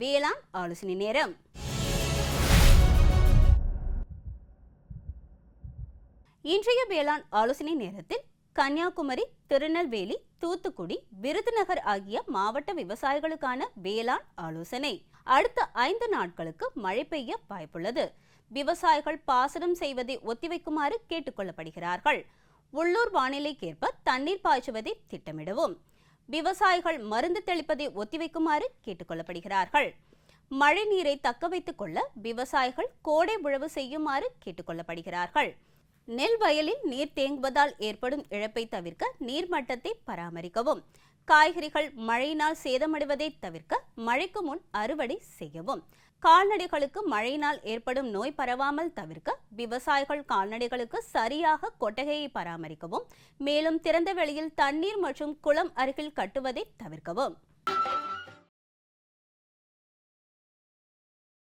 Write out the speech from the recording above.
வேளாண் ஆலோசனை நேரம். இன்றைய வேளாண் ஆலோசனை நேரத்தில் கன்னியாகுமரி திருநெல்வேலி தூத்துக்குடி விருதுநகர் ஆகிய மாவட்ட விவசாயிகளுக்கான வேளாண் ஆலோசனை. அடுத்த ஐந்து நாட்களுக்கு மழை பெய்ய வாய்ப்புள்ளது. விவசாயிகள் பாசனம் செய்வதை ஒத்திவைக்குமாறு கேட்டுக்கொள்ளப்படுகிறார்கள். உள்ளூர் வானிலைக்கேற்ப தண்ணீர் பாய்ச்சுவதை திட்டமிடவும். விவசாயிகள் மருந்து தெளிப்பதை ஒத்திவைக்குமாறு கேட்டுக்கொள்ளப்படுகிறார்கள். மழை நீரை தக்க வைத்துக் கொள்ள விவசாயிகள் கோடை உழவு செய்யுமாறு கேட்டுக்கொள்ளப்படுகிறார்கள். நெல் வயலில் நீர் தேங்குவதால் ஏற்படும் இழப்பை தவிர்க்க நீர்மட்டத்தை பராமரிக்கவும். காய்கறிகள் மழையினால் சேதமடைவதை தவிர்க்க மழைக்கு முன் அறுவடை செய்யவும். கால்நடைகளுக்கு மழையினால் ஏற்படும் நோய் பரவாமல் தவிர்க்க விவசாயிகள் கால்நடைகளுக்கு சரியாக கொட்டகையை பராமரிக்கவும். மேலும் திறந்த வெளியில் தண்ணீர் மற்றும் குளம் அருகில் கட்டுவதை தவிர்க்கவும்.